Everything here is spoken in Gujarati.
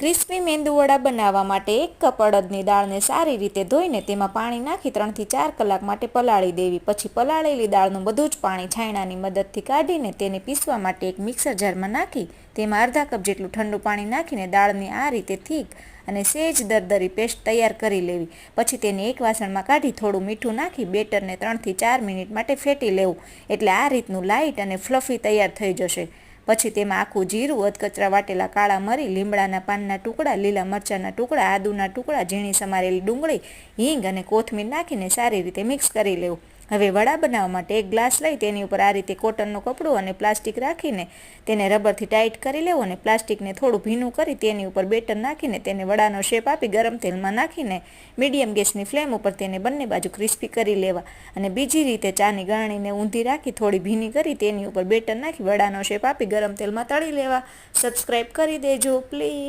ક્રિસ્પી મેંદુવડા બનાવવા માટે એક કપ અડદની દાળને સારી રીતે ધોઈને તેમાં પાણી નાખી ત્રણથી ચાર કલાક માટે પલાળી દેવી. પછી પલાળેલી દાળનું બધું જ પાણી છાયણાની મદદથી કાઢીને તેને પીસવા માટે એક મિક્સર જારમાં નાખી, તેમાં અડધા કપ જેટલું ઠંડુ પાણી નાખીને દાળની આ રીતે થીક અને સેજ દરદરી પેસ્ટ તૈયાર કરી લેવી. પછી તેને એક વાસણમાં કાઢી થોડું મીઠું નાખી બેટરને ત્રણથી ચાર મિનિટ માટે ફેટી લેવું. એટલે આ રીતનું લાઇટ અને ફ્લફી તૈયાર થઈ જશે. પછી તેમાં આખું જીરું, અધકચરા વાટેલા કાળા મરી, લીમડાના પાનના ટુકડા, લીલા મરચાંના ટુકડા, આદુના ટુકડા, ઝીણી સમારેલી ડુંગળી, હિંગ અને કોથમીર નાખીને સારી રીતે મિક્સ કરી લેવું. હવે વડા બનાવવા માટે એક ગ્લાસ લઈ તેની ઉપર આ રીતે કોટનનું કપડું અને પ્લાસ્ટિક રાખીને તેને રબરથી ટાઈટ કરી લેવું અને પ્લાસ્ટિકને થોડું ભીનું કરી તેની ઉપર બેટર નાખીને તેને વડાનો શેપ આપી ગરમ તેલમાં નાખીને મીડિયમ ગેસની ફ્લેમ ઉપર તેને બંને બાજુ ક્રિસ્પી કરી લેવા અને બીજી રીતે ચાની ગરણીને ઊંધી રાખી થોડી ભીની કરી તેની ઉપર બેટર નાખી વડાનો શેપ આપી ગરમ તેલમાં તળી લેવા. સબસ્ક્રાઈબ કરી દેજો, પ્લીઝ.